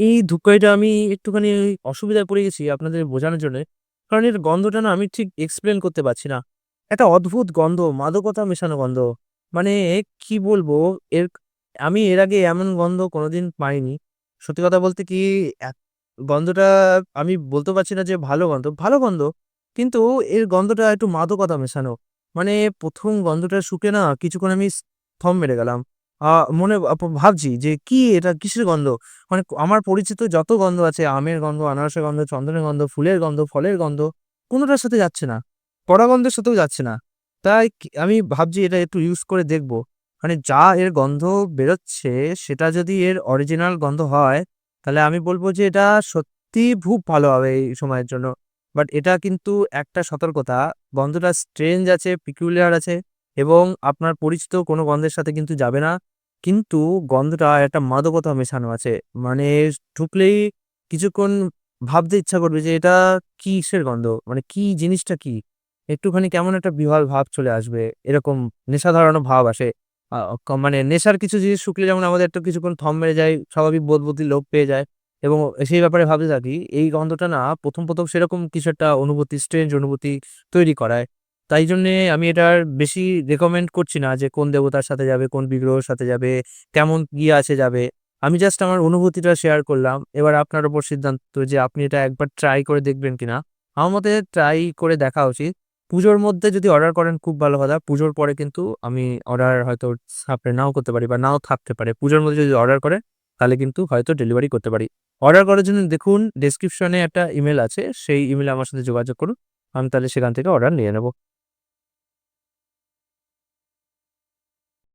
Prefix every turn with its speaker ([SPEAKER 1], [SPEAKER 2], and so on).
[SPEAKER 1] এই ধূপকাঠিটা আমি একটুখানি অসুবিধায় পড়ে গেছি আপনাদের বোঝানোর জন্যে। কারণ এর গন্ধটা না আমি ঠিক এক্সপ্লেন করতে পারছি না। একটা অদ্ভুত গন্ধ, মাদকতা মেশানো গন্ধ। মানে কি বলব এর আমি এর আগে এমন গন্ধ কোনোদিন পাইনি। সত্যি কথা বলতে কি গন্ধটা আমি বলতে পারছি না যে ভালো গন্ধ, ভালো গন্ধ। কিন্তু এর গন্ধটা একটু মাদকতা মেশানো। মানে প্রথম গন্ধটা শুকে না কিছুক্ষণ আমি থম মেরে গেলাম। মনে ভাবছি যে কি এটা কিসের গন্ধ? মানে আমার পরিচিত যত গন্ধ আছে আমের গন্ধ, আনারসের গন্ধ, চন্দনের গন্ধ, ফুলের গন্ধ, ফলের গন্ধ কোনোটার সাথে যাচ্ছে না। কড়া গন্ধের সাথেও যাচ্ছে না। তাই আমি ভাবছি এটা একটু ইউজ করে দেখব। মানে যা এর গন্ধ বেরোচ্ছে সেটা যদি এর অরিজিনাল গন্ধ হয়, তাহলে আমি বলব যে এটা সত্যিই খুব ভালো হবে এই সময়ের জন্য। বাট এটা কিন্তু একটা সতর্কতা, গন্ধটা স্ট্রেঞ্জ আছে, peculiar আছে এবং আপনার পরিচিত কোনো গন্ধের সাথে কিন্তু যাবে না। কিন্তু গন্ধটা একটা মাদকতা মেশানো আছে। মানে ঢুকলেই কিছুক্ষণ ভাবতে ইচ্ছা করবে যে এটা কিসের গন্ধ? মানে কি জিনিসটা কি? একটুখানি কেমন একটা বিহ্বল ভাব চলে আসবে। এরকম নেশা ধরানো ভাব আসে। মানে নেশার কিছু জিনিস শুকলে যেমন আমাদের একটু কিছুক্ষণ থম মেরে যায়, স্বাভাবিক বোধবুদ্ধি লোপ পেয়ে যায় এবং সেই ব্যাপারে ভাবতে থাকি। এই গন্ধটা না ১ম, ১ম সেরকম কিছু একটা অনুভূতি, স্ট্রেঞ্জ অনুভূতি তৈরি করায়। তাই জন্যে আমি এটার বেশি রেকমেন্ড করছি না যে কোন দেবতার সাথে যাবে, কোন বিগ্রহের সাথে যাবে, কেমন ইয়ে আছে যাবে। আমি জাস্ট আমার অনুভূতিটা শেয়ার করলাম। এবার আপনার ওপর সিদ্ধান্ত যে আপনি এটা একবার ট্রাই করে দেখবেন কিনা। আমার মতে ট্রাই করে দেখা উচিত। পুজোর মধ্যে যদি অর্ডার করেন খুব ভালো কথা। পুজোর পরে কিন্তু আমি অর্ডার হয়তো সাপ্লাই নাও করতে পারি বা নাও থাকতে পারে। পুজোর মধ্যে যদি অর্ডার করেন তাহলে কিন্তু হয়তো ডেলিভারি করতে পারি। অর্ডার করার জন্য দেখুন ডেসক্রিপশনে একটা ইমেল আছে। সেই ইমেইলে আমার সাথে যোগাযোগ করুন। আমি তাহলে সেখান থেকে অর্ডার নিয়ে নেব।